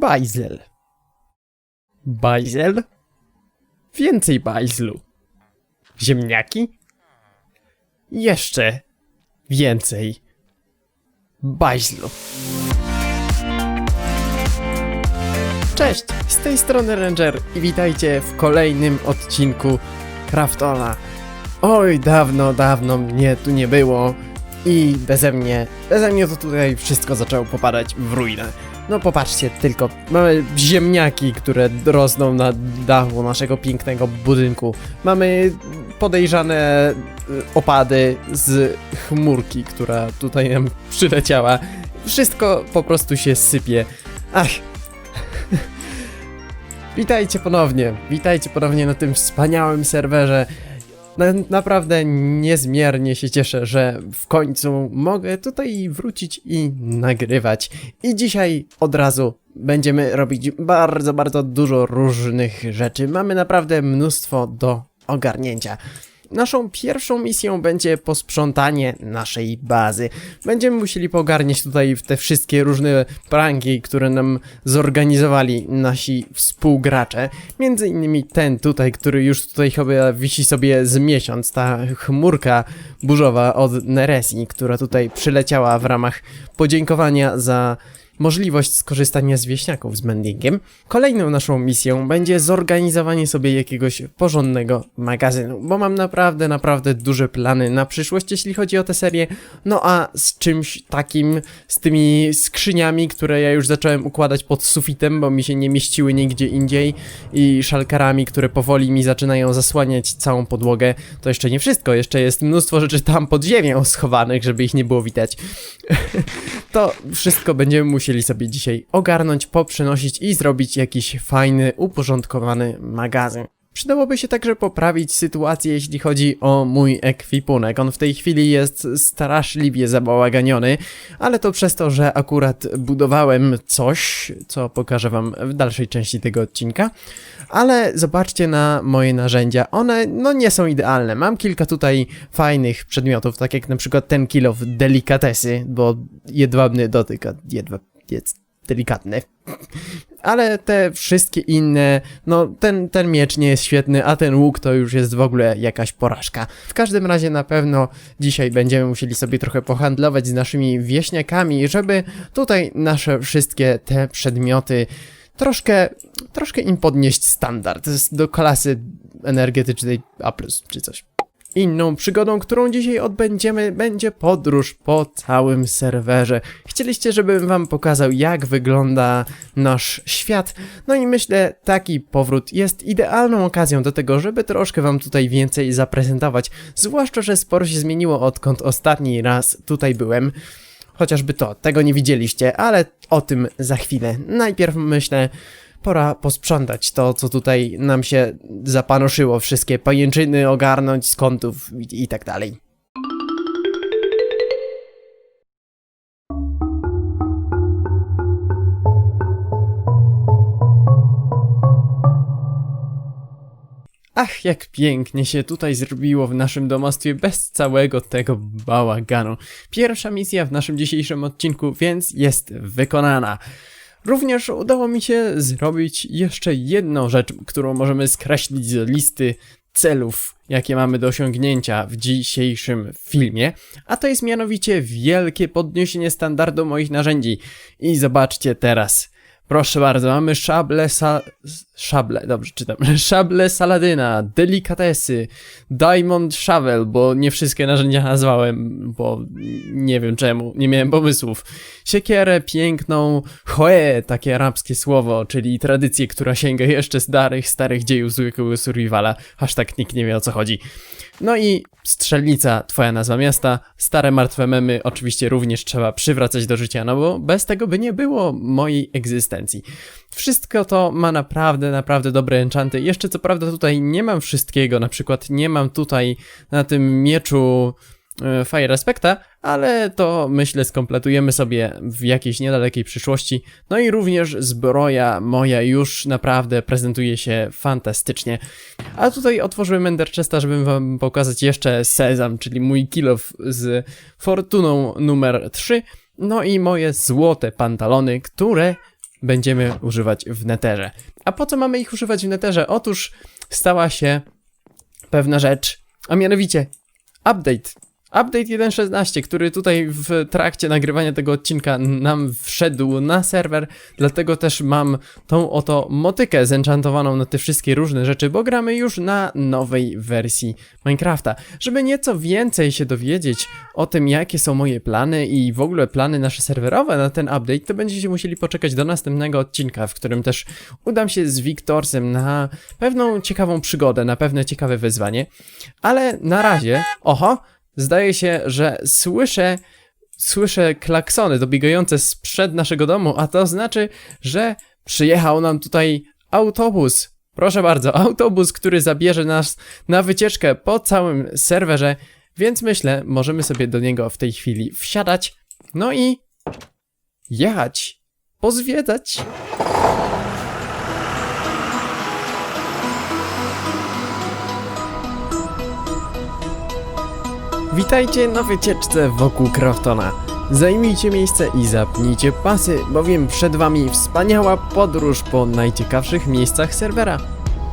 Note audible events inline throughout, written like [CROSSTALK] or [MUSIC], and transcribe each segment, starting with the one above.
Bajzel. Bajzel? Więcej bajzlu. Ziemniaki? Jeszcze więcej bajzlu. Cześć, z tej strony Ranger i witajcie w kolejnym odcinku Craftona. Oj, dawno, dawno mnie tu nie było i beze mnie, beze mnie to tutaj wszystko zaczęło popadać w ruinę. No popatrzcie tylko, mamy ziemniaki, które rosną na dachu naszego pięknego budynku. Mamy podejrzane y, opady z chmurki, która tutaj nam przyleciała. Wszystko po prostu się sypie. Ach. [LAUGHS] Witajcie ponownie, witajcie ponownie na tym wspaniałym serwerze. Na, naprawdę niezmiernie się cieszę, że w końcu mogę tutaj wrócić i nagrywać. I dzisiaj od razu będziemy robić bardzo, bardzo dużo różnych rzeczy. Mamy naprawdę mnóstwo do ogarnięcia. Naszą pierwszą misją będzie posprzątanie naszej bazy. Będziemy musieli pogarniać tutaj te wszystkie różne pranki, które nam zorganizowali nasi współgracze. Między innymi ten tutaj, który już tutaj chyba wisi sobie z miesiąc, ta chmurka burzowa od Neresi, która tutaj przyleciała w ramach podziękowania za możliwość skorzystania z wieśniaków z mendingiem. Kolejną naszą misją będzie zorganizowanie sobie jakiegoś porządnego magazynu, bo mam naprawdę, naprawdę duże plany na przyszłość, jeśli chodzi o tę serię. No a z czymś takim, z tymi skrzyniami, które ja już zacząłem układać pod sufitem, bo mi się nie mieściły nigdzie indziej i szalkarami, które powoli mi zaczynają zasłaniać całą podłogę, to jeszcze nie wszystko, jeszcze jest mnóstwo rzeczy tam pod ziemią schowanych, żeby ich nie było widać. [LAUGHS] to wszystko będziemy musieli sobie dzisiaj ogarnąć, poprzenosić i zrobić jakiś fajny, uporządkowany magazyn. Przydałoby się także poprawić sytuację, jeśli chodzi o mój ekwipunek. On w tej chwili jest straszliwie zabałaganiony, ale to przez to, że akurat budowałem coś, co pokażę wam w dalszej części tego odcinka. Ale zobaczcie na moje narzędzia. One, no nie są idealne. Mam kilka tutaj fajnych przedmiotów, tak jak na przykład ten kilo w delikatesy, bo jedwabny dotyk, jedwab jest delikatny. Ale te wszystkie inne, no ten, ten miecz nie jest świetny, a ten łuk to już jest w ogóle jakaś porażka. W każdym razie na pewno dzisiaj będziemy musieli sobie trochę pohandlować z naszymi wieśniakami, żeby tutaj nasze wszystkie te przedmioty troszkę, troszkę im podnieść standard do klasy energetycznej A+, czy coś. Inną przygodą, którą dzisiaj odbędziemy, będzie podróż po całym serwerze. Chcieliście, żebym wam pokazał, jak wygląda nasz świat, no i myślę, taki powrót jest idealną okazją do tego, żeby troszkę wam tutaj więcej zaprezentować. Zwłaszcza, że sporo się zmieniło odkąd ostatni raz tutaj byłem. Chociażby to, tego nie widzieliście, ale o tym za chwilę. Najpierw myślę, pora posprzątać to, co tutaj nam się zapanoszyło, wszystkie pajęczyny ogarnąć z kątów i, i tak dalej. Ach, jak pięknie się tutaj zrobiło w naszym domostwie bez całego tego bałaganu. Pierwsza misja w naszym dzisiejszym odcinku, więc jest wykonana. Również udało mi się zrobić jeszcze jedną rzecz, którą możemy skreślić z listy celów, jakie mamy do osiągnięcia w dzisiejszym filmie, a to jest mianowicie wielkie podniesienie standardu moich narzędzi. I zobaczcie teraz. Proszę bardzo, mamy szable sa... Szable, dobrze czytam. [LAUGHS] Szable Saladyna, delikatesy, Diamond Shovel, bo nie wszystkie narzędzia nazwałem, bo nie wiem czemu, nie miałem pomysłów. Siekierę piękną, hoe, takie arabskie słowo, czyli tradycję, która sięga jeszcze starych, starych dziejów zwykłego survivala. Hashtag nikt nie wie o co chodzi. No i strzelnica, twoja nazwa miasta, stare martwe memy oczywiście również trzeba przywracać do życia, no bo bez tego by nie było mojej egzystencji. Wszystko to ma naprawdę, naprawdę dobre enchanty. Jeszcze co prawda tutaj nie mam wszystkiego, na przykład nie mam tutaj na tym mieczu Fire Aspecta, ale to myślę skompletujemy sobie w jakiejś niedalekiej przyszłości. No i również zbroja moja już naprawdę prezentuje się fantastycznie. A tutaj otworzyłem Ender Chesta, żeby wam pokazać jeszcze sezam, czyli mój kilof z fortuną numer 3. No i moje złote pantalony, które będziemy używać w Netherze. A po co mamy ich używać w Netherze? Otóż stała się pewna rzecz, a mianowicie update. Update 1.16, który tutaj w trakcie nagrywania tego odcinka nam wszedł na serwer, dlatego też mam tą oto motykę zenchantowaną na te wszystkie różne rzeczy, bo gramy już na nowej wersji Minecrafta. Żeby nieco więcej się dowiedzieć o tym, jakie są moje plany i w ogóle plany nasze serwerowe na ten update, to będziecie musieli poczekać do następnego odcinka, w którym też udam się z Wiktorsem na pewną ciekawą przygodę, na pewne ciekawe wyzwanie. Ale na razie, oho, zdaje się, że słyszę, słyszę klaksony dobiegające sprzed naszego domu, a to znaczy, że przyjechał nam tutaj autobus. Proszę bardzo, [LAUGHS] autobus, który zabierze nas na wycieczkę po całym serwerze, więc myślę, możemy sobie do niego w tej chwili wsiadać, no i jechać, pozwiedzać. Witajcie na wycieczce wokół Croftona. Zajmijcie miejsce i zapnijcie pasy, bowiem przed wami wspaniała podróż po najciekawszych miejscach serwera.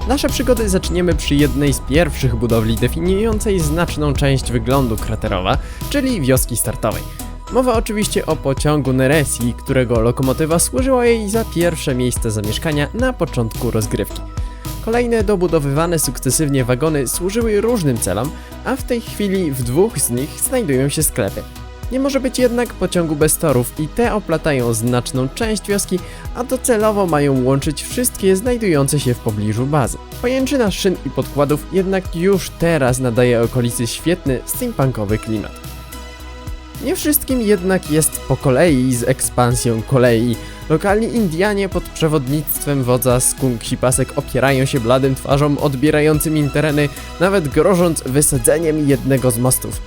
Nasze przygody zaczniemy przy jednej z pierwszych budowli definiującej znaczną część wyglądu kraterowa, czyli wioski startowej. Mowa oczywiście o pociągu Neresi, którego lokomotywa służyła jej za pierwsze miejsce zamieszkania na początku rozgrywki. Kolejne dobudowywane sukcesywnie wagony służyły różnym celom, a w tej chwili w dwóch z nich znajdują się sklepy. Nie może być jednak pociągu bez torów i te oplatają znaczną część wioski, a docelowo mają łączyć wszystkie znajdujące się w pobliżu bazy. Pajęczyna szyn i podkładów jednak już teraz nadaje okolicy świetny steampunkowy klimat. Nie wszystkim jednak jest po kolei z ekspansją kolei. Lokalni Indianie pod przewodnictwem wodza Skunk Sipasek opierają się bladym twarzom odbierającym im tereny, nawet grożąc wysadzeniem jednego z mostów.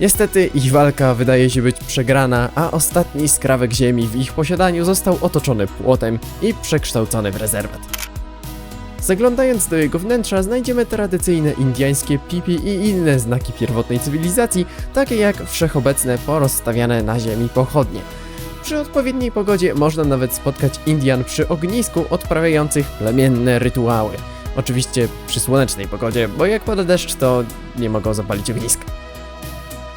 Niestety ich walka wydaje się być przegrana, a ostatni skrawek ziemi w ich posiadaniu został otoczony płotem i przekształcony w rezerwat. Zaglądając do jego wnętrza znajdziemy tradycyjne indiańskie pipi i inne znaki pierwotnej cywilizacji, takie jak wszechobecne porozstawiane na ziemi pochodnie. Przy odpowiedniej pogodzie można nawet spotkać Indian przy ognisku odprawiających plemienne rytuały. Oczywiście przy słonecznej pogodzie, bo jak pada deszcz to nie mogą zapalić ogniska.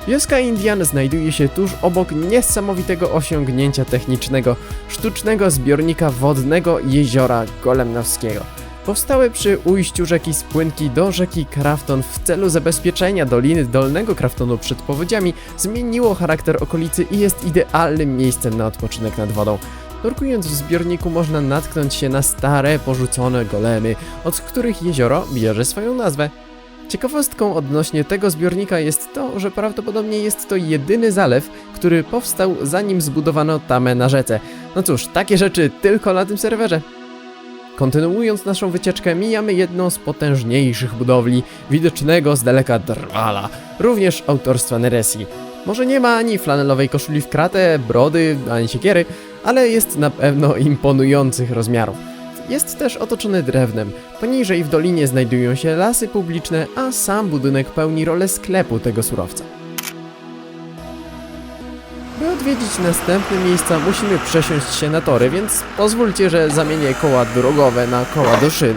Wioska Indian znajduje się tuż obok niesamowitego osiągnięcia technicznego, sztucznego zbiornika wodnego jeziora Golemnowskiego. Powstały przy ujściu rzeki Spłynki do rzeki Krafton w celu zabezpieczenia Doliny Dolnego Kraftonu przed powodziami zmieniło charakter okolicy i jest idealnym miejscem na odpoczynek nad wodą. Nurkując w zbiorniku można natknąć się na stare, porzucone golemy, od których jezioro bierze swoją nazwę. Ciekawostką odnośnie tego zbiornika jest to, że prawdopodobnie jest to jedyny zalew, który powstał zanim zbudowano tamę na rzece. No cóż, takie rzeczy tylko na tym serwerze. Kontynuując naszą wycieczkę, mijamy jedną z potężniejszych budowli, widocznego z daleka drwala, również autorstwa Neresi. Może nie ma ani flanelowej koszuli w kratę, brody, ani siekiery, ale jest na pewno imponujących rozmiarów. Jest też otoczony drewnem. Poniżej w dolinie znajdują się lasy publiczne, a sam budynek pełni rolę sklepu tego surowca. Odwiedzić następne miejsca, musimy przesiąść się na tory, więc pozwólcie, że zamienię koła drogowe na koła do szyn.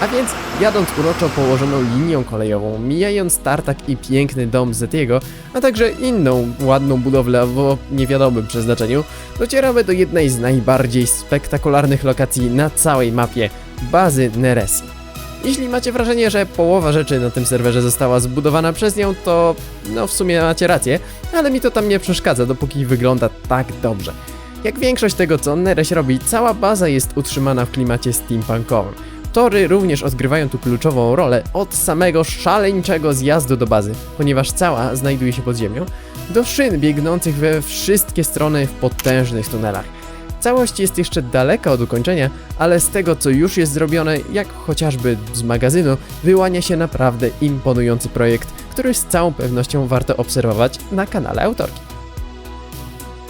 A więc jadąc uroczo położoną linią kolejową, mijając tartak i piękny dom Zetiego, a także inną ładną budowlę o niewiadomym przeznaczeniu, docieramy do jednej z najbardziej spektakularnych lokacji na całej mapie bazy Neresi. Jeśli macie wrażenie, że połowa rzeczy na tym serwerze została zbudowana przez nią, to no w sumie macie rację, ale mi to tam nie przeszkadza, dopóki wygląda tak dobrze. Jak większość tego, co Nereś robi, cała baza jest utrzymana w klimacie steampunkowym. Tory również odgrywają tu kluczową rolę od samego szaleńczego zjazdu do bazy, ponieważ cała znajduje się pod ziemią, do szyn biegnących we wszystkie strony w potężnych tunelach. Całość jest jeszcze daleka od ukończenia, ale z tego co już jest zrobione, jak chociażby z magazynu, wyłania się naprawdę imponujący projekt, który z całą pewnością warto obserwować na kanale autorki.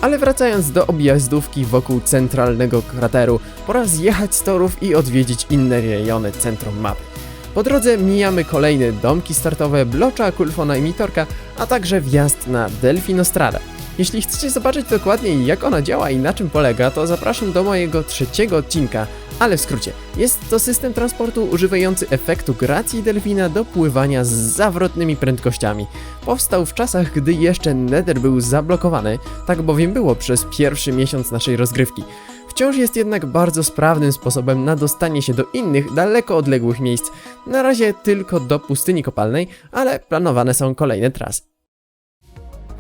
Ale wracając do objazdówki wokół centralnego krateru, pora zjechać z torów i odwiedzić inne rejony centrum mapy. Po drodze mijamy kolejne domki startowe, blocza, kulfona i mitorka, a także wjazd na Delfinostradę. Jeśli chcecie zobaczyć dokładniej jak ona działa i na czym polega, to zapraszam do mojego trzeciego odcinka, ale w skrócie, jest to system transportu używający efektu gracji delfina do pływania z zawrotnymi prędkościami. Powstał w czasach, gdy jeszcze Nether był zablokowany, tak bowiem było przez pierwszy miesiąc naszej rozgrywki. Wciąż jest jednak bardzo sprawnym sposobem na dostanie się do innych, daleko odległych miejsc. Na razie tylko do pustyni kopalnej, ale planowane są kolejne trasy.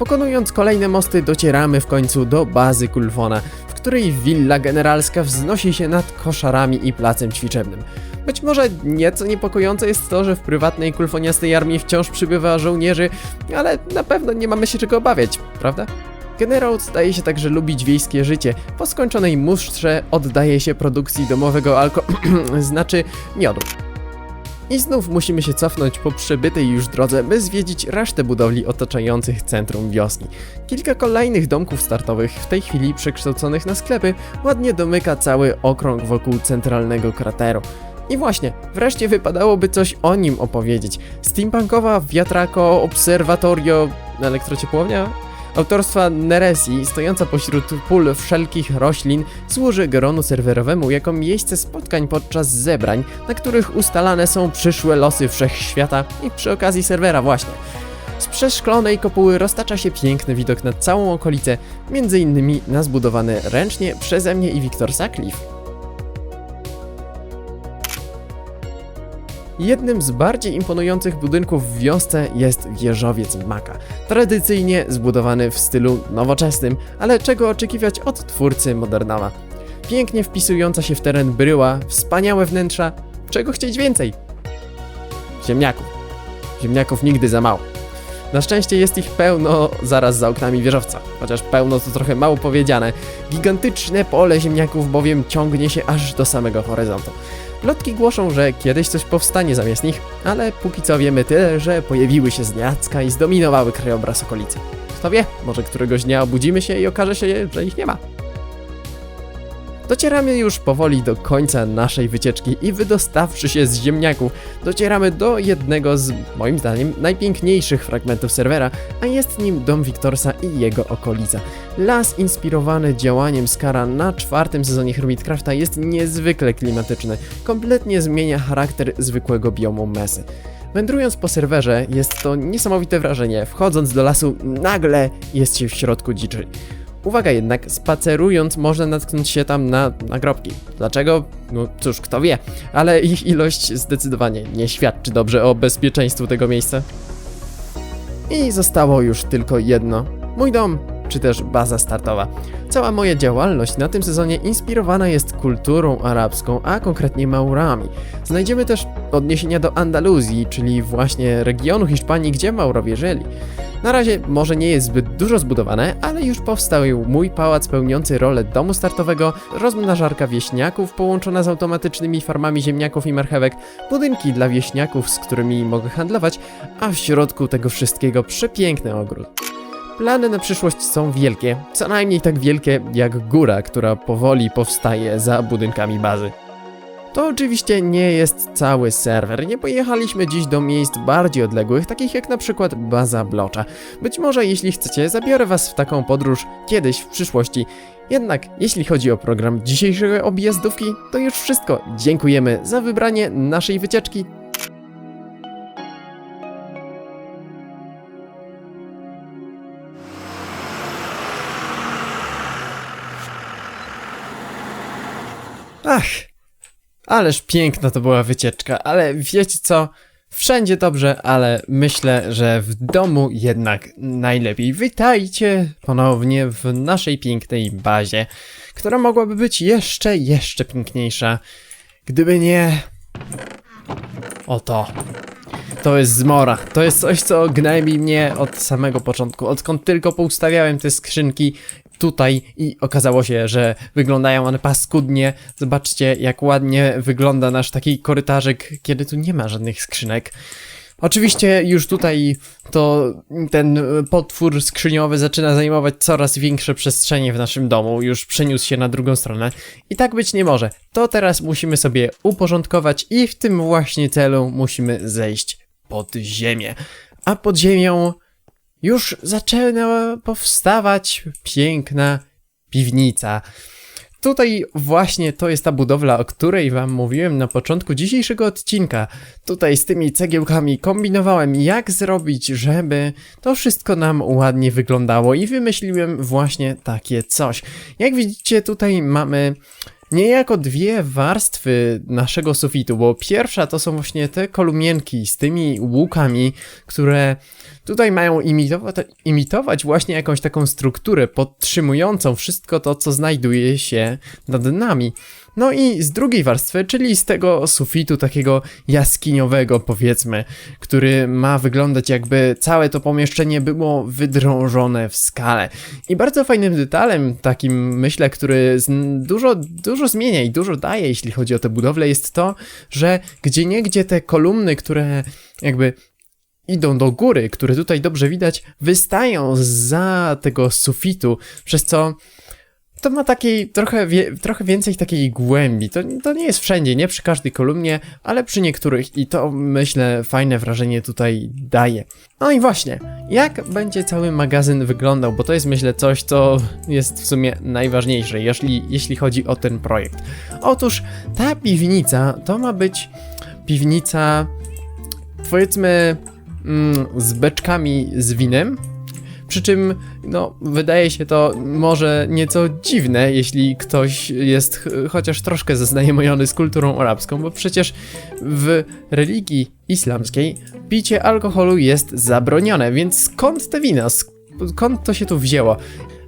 Pokonując kolejne mosty, docieramy w końcu do bazy Kulfona, w której willa generalska wznosi się nad koszarami i placem ćwiczebnym. Być może nieco niepokojące jest to, że w prywatnej kulfoniastej armii wciąż przybywa żołnierzy, ale na pewno nie mamy się czego obawiać, prawda? Generał zdaje się także lubić wiejskie życie. Po skończonej musztrze oddaje się produkcji domowego alko... [CLEARS THROAT] znaczy miodu. I znów musimy się cofnąć po przebytej już drodze, by zwiedzić resztę budowli otaczających centrum wioski. Kilka kolejnych domków startowych, w tej chwili przekształconych na sklepy, ładnie domyka cały okrąg wokół centralnego krateru. I właśnie, wreszcie wypadałoby coś o nim opowiedzieć. Steampunkowa wiatrako obserwatorio elektrociepłownia? Autorstwa Neresi, stojąca pośród pól wszelkich roślin, służy gronu serwerowemu jako miejsce spotkań podczas zebrań, na których ustalane są przyszłe losy wszechświata i przy okazji serwera właśnie. Z przeszklonej kopuły roztacza się piękny widok na całą okolicę, między innymi na zbudowany ręcznie przeze mnie i Wiktor Sakliw. Jednym z bardziej imponujących budynków w wiosce jest wieżowiec Maka. Tradycyjnie zbudowany w stylu nowoczesnym, ale czego oczekiwać od twórcy Modernama. Pięknie wpisująca się w teren bryła, wspaniałe wnętrza. Czego chcieć więcej? Ziemniaków. Ziemniaków nigdy za mało. Na szczęście jest ich pełno zaraz za oknami wieżowca, chociaż pełno to trochę mało powiedziane. Gigantyczne pole ziemniaków bowiem ciągnie się aż do samego horyzontu. Plotki głoszą, że kiedyś coś powstanie zamiast nich, ale póki co wiemy tyle, że pojawiły się z niacka i zdominowały krajobraz okolicy. Kto wie, może któregoś dnia obudzimy się i okaże się, że ich nie ma. Docieramy już powoli do końca naszej wycieczki i wydostawszy się z ziemniaków, docieramy do jednego z, moim zdaniem, najpiękniejszych fragmentów serwera, a jest nim dom Wiktorsa i jego okolica. Las inspirowany działaniem Skara na czwartym sezonie Hermitcrafta jest niezwykle klimatyczny, kompletnie zmienia charakter zwykłego biomu Mesy. Wędrując po serwerze jest to niesamowite wrażenie, wchodząc do lasu nagle jest się w środku dziczy. Uwaga jednak, spacerując można natknąć się tam na nagrobki. Dlaczego? No cóż, kto wie, ale ich ilość zdecydowanie nie świadczy dobrze o bezpieczeństwu tego miejsca. I zostało już tylko jedno. Mój dom, czy też baza startowa. Cała moja działalność na tym sezonie inspirowana jest kulturą arabską, a konkretnie Maurami. Znajdziemy też odniesienia do Andaluzji, czyli właśnie regionu Hiszpanii, gdzie Maurowie żyli. Na razie może nie jest zbyt dużo zbudowane, ale już powstał mój pałac pełniący rolę domu startowego, rozmnażarka wieśniaków połączona z automatycznymi farmami ziemniaków i marchewek, budynki dla wieśniaków, z którymi mogę handlować, a w środku tego wszystkiego przepiękny ogród. Plany na przyszłość są wielkie, co najmniej tak wielkie jak góra, która powoli powstaje za budynkami bazy. To oczywiście nie jest cały serwer. Nie pojechaliśmy dziś do miejsc bardziej odległych, takich jak na przykład baza Blocza. Być może jeśli chcecie, zabiorę was w taką podróż kiedyś w przyszłości. Jednak jeśli chodzi o program dzisiejszej objazdówki, to już wszystko. Dziękujemy za wybranie naszej wycieczki. Ach, Ależ piękna to była wycieczka, ale wiecie co? Wszędzie dobrze, ale myślę, że w domu jednak najlepiej. Witajcie ponownie w naszej pięknej bazie, która mogłaby być jeszcze, jeszcze piękniejsza, gdyby nie... Oto. To jest zmora. To jest coś, co gnębi mnie od samego początku. Odkąd tylko poustawiałem te skrzynki tutaj i okazało się, że wyglądają one paskudnie. Zobaczcie, jak ładnie wygląda nasz taki korytarzyk, kiedy tu nie ma żadnych skrzynek. Oczywiście już tutaj to ten potwór skrzyniowy zaczyna zajmować coraz większe przestrzenie w naszym domu, już przeniósł się na drugą stronę i tak być nie może. To teraz musimy sobie uporządkować i w tym właśnie celu musimy zejść pod ziemię. A pod ziemią już zaczęła powstawać piękna piwnica. Tutaj właśnie to jest ta budowla, o której wam mówiłem na początku dzisiejszego odcinka. Tutaj z tymi cegiełkami kombinowałem, jak zrobić, żeby to wszystko nam ładnie wyglądało i wymyśliłem właśnie takie coś. Jak widzicie, tutaj mamy niejako dwie warstwy naszego sufitu, bo pierwsza to są właśnie te kolumienki z tymi łukami, które tutaj mają imitować, imitować właśnie jakąś taką strukturę podtrzymującą wszystko to, co znajduje się nad nami. No i z drugiej warstwy, czyli z tego sufitu takiego jaskiniowego, powiedzmy, który ma wyglądać jakby całe to pomieszczenie było wydrążone w skale. I bardzo fajnym detalem, takim myślę, który dużo, dużo zmienia i dużo daje, jeśli chodzi o tę budowlę, jest to, że gdzie niegdzie te kolumny, które jakby idą do góry, które tutaj dobrze widać, wystają za tego sufitu, przez co to ma takiej trochę, wie, trochę więcej takiej głębi. To, to nie jest wszędzie, nie przy każdej kolumnie, ale przy niektórych i to myślę fajne wrażenie tutaj daje. No i właśnie, jak będzie cały magazyn wyglądał, bo to jest myślę coś, co jest w sumie najważniejsze, jeśli, jeśli chodzi o ten projekt. Otóż ta piwnica to ma być piwnica powiedzmy mm, z beczkami z winem. Przy czym, no, wydaje się to może nieco dziwne, jeśli ktoś jest ch- chociaż troszkę zaznajomiony z kulturą arabską, bo przecież w religii islamskiej picie alkoholu jest zabronione, więc skąd te wina? Skąd to się tu wzięło?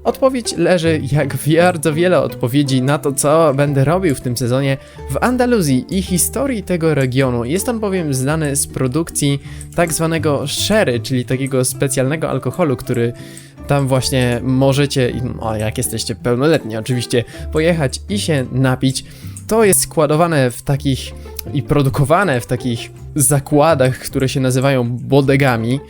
Odpowiedź leży, jak bardzo wiele odpowiedzi na to, co będę robił w tym sezonie, w Andaluzji i historii tego regionu. Jest on bowiem znany z produkcji tak zwanego sherry, czyli takiego specjalnego alkoholu, który tam właśnie możecie, jak jesteście pełnoletni oczywiście, pojechać i się napić. To jest składowane w takich i produkowane w takich zakładach, które się nazywają bodegami.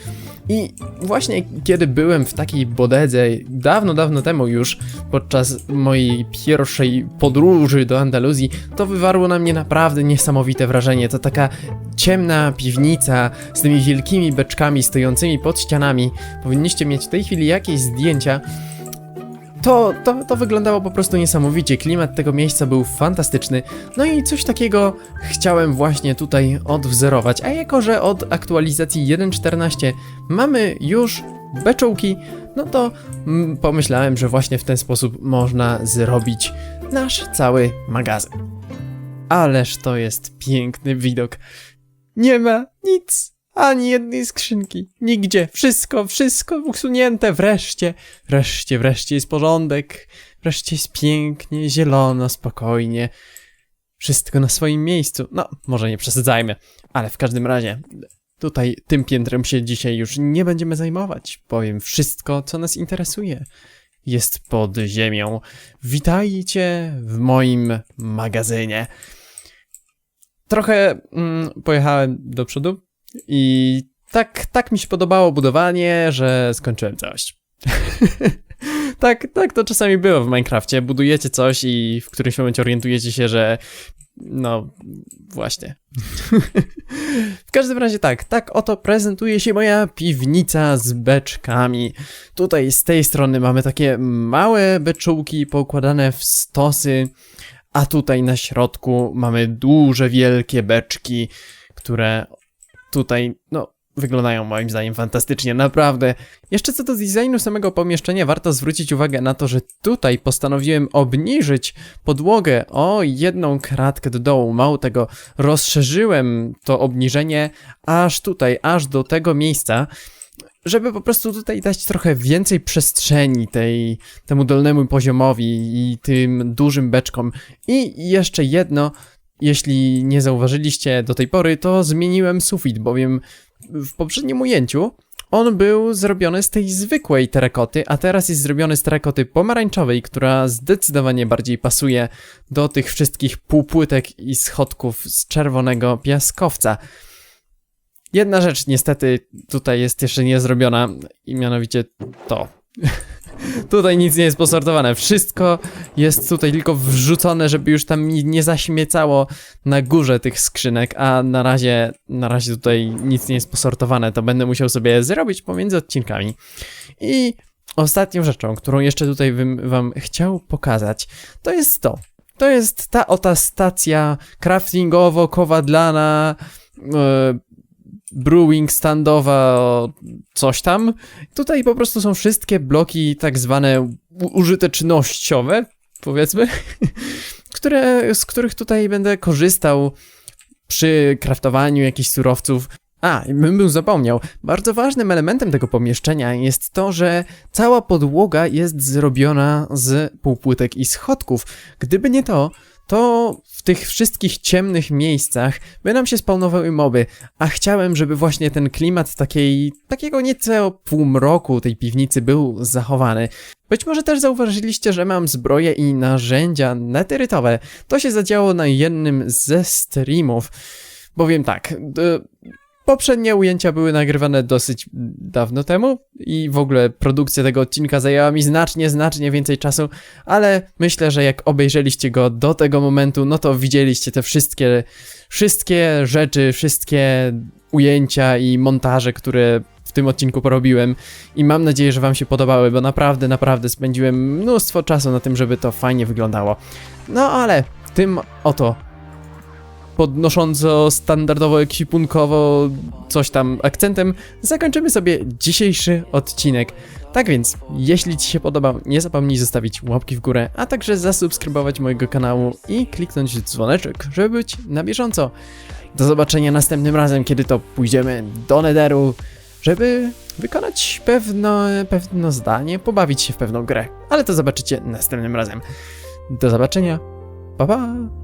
I właśnie kiedy byłem w takiej bodedze dawno, dawno temu już, podczas mojej pierwszej podróży do Andaluzji, to wywarło na mnie naprawdę niesamowite wrażenie. To taka ciemna piwnica z tymi wielkimi beczkami stojącymi pod ścianami. Powinniście mieć w tej chwili jakieś zdjęcia. To, to, to wyglądało po prostu niesamowicie. Klimat tego miejsca był fantastyczny. No i coś takiego chciałem właśnie tutaj odwzorować. A jako, że od aktualizacji 1.14 mamy już beczułki, no to mm, pomyślałem, że właśnie w ten sposób można zrobić nasz cały magazyn. Ależ to jest piękny widok. Nie ma nic, ani jednej skrzynki, nigdzie. Wszystko, wszystko usunięte wreszcie. Wreszcie, wreszcie jest porządek. Wreszcie jest pięknie, zielono, spokojnie. Wszystko na swoim miejscu. No, może nie przesadzajmy, ale w każdym razie tutaj tym piętrem się dzisiaj już nie będziemy zajmować. Powiem wszystko, co nas interesuje. Jest pod ziemią. Witajcie w moim magazynie. Trochę mm, pojechałem do przodu i tak, tak mi się podobało budowanie, że skończyłem całość. [LAUGHS] tak, tak to czasami było w Minecrafcie. Budujecie coś i w którymś momencie orientujecie się, że no właśnie. [LAUGHS] w każdym razie tak, tak oto prezentuje się moja piwnica z beczkami. Tutaj z tej strony mamy takie małe beczułki poukładane w stosy, a tutaj na środku mamy duże, wielkie beczki, które tutaj, no, wyglądają moim zdaniem fantastycznie, naprawdę. Jeszcze co do designu samego pomieszczenia, warto zwrócić uwagę na to, że tutaj postanowiłem obniżyć podłogę o jedną kratkę do dołu. Mało tego, rozszerzyłem to obniżenie aż tutaj, aż do tego miejsca, żeby po prostu tutaj dać trochę więcej przestrzeni tej, temu dolnemu poziomowi i tym dużym beczkom. I jeszcze jedno, jeśli nie zauważyliście do tej pory, to zmieniłem sufit, bowiem w poprzednim ujęciu on był zrobiony z tej zwykłej terakoty, a teraz jest zrobiony z terakoty pomarańczowej, która zdecydowanie bardziej pasuje do tych wszystkich półpłytek i schodków z czerwonego piaskowca. Jedna rzecz niestety tutaj jest jeszcze nie zrobiona i mianowicie to. [LAUGHS] tutaj nic nie jest posortowane. Wszystko jest tutaj tylko wrzucone, żeby już tam nie zaśmiecało na górze tych skrzynek, a na razie, na razie tutaj nic nie jest posortowane. To będę musiał sobie zrobić pomiędzy odcinkami. I ostatnią rzeczą, którą jeszcze tutaj bym wam chciał pokazać, to jest to. To jest ta oto stacja craftingowo-kowadlana, e, brewing standowa, coś tam. Tutaj po prostu są wszystkie bloki tak zwane użytecznościowe, powiedzmy, [LAUGHS] które, z których tutaj będę korzystał przy kraftowaniu jakichś surowców. A, bym był zapomniał. Bardzo ważnym elementem tego pomieszczenia jest to, że cała podłoga jest zrobiona z półpłytek i schodków. Gdyby nie to, to w tych wszystkich ciemnych miejscach by nam się spawnowały moby, a chciałem, żeby właśnie ten klimat takiej, takiego nieco półmroku tej piwnicy był zachowany. Być może też zauważyliście, że mam zbroję i narzędzia neterytowe. To się zadziało na jednym ze streamów. Bowiem tak, poprzednie ujęcia były nagrywane dosyć dawno temu i w ogóle produkcja tego odcinka zajęła mi znacznie, znacznie więcej czasu, ale myślę, że jak obejrzeliście go do tego momentu, no to widzieliście te wszystkie, wszystkie rzeczy, wszystkie ujęcia i montaże, które w tym odcinku porobiłem i mam nadzieję, że wam się podobały, bo naprawdę, naprawdę spędziłem mnóstwo czasu na tym, żeby to fajnie wyglądało. No ale tym oto podnosząco standardowo ekwipunkowo coś tam akcentem zakończymy sobie dzisiejszy odcinek. Tak więc, jeśli Ci się podobał, nie zapomnij zostawić łapki w górę, a także zasubskrybować mojego kanału i kliknąć dzwoneczek, żeby być na bieżąco. Do zobaczenia następnym razem, kiedy to pójdziemy do Netheru, żeby wykonać pewno, pewne zdanie, pobawić się w pewną grę. Ale to zobaczycie następnym razem. Do zobaczenia. Pa pa!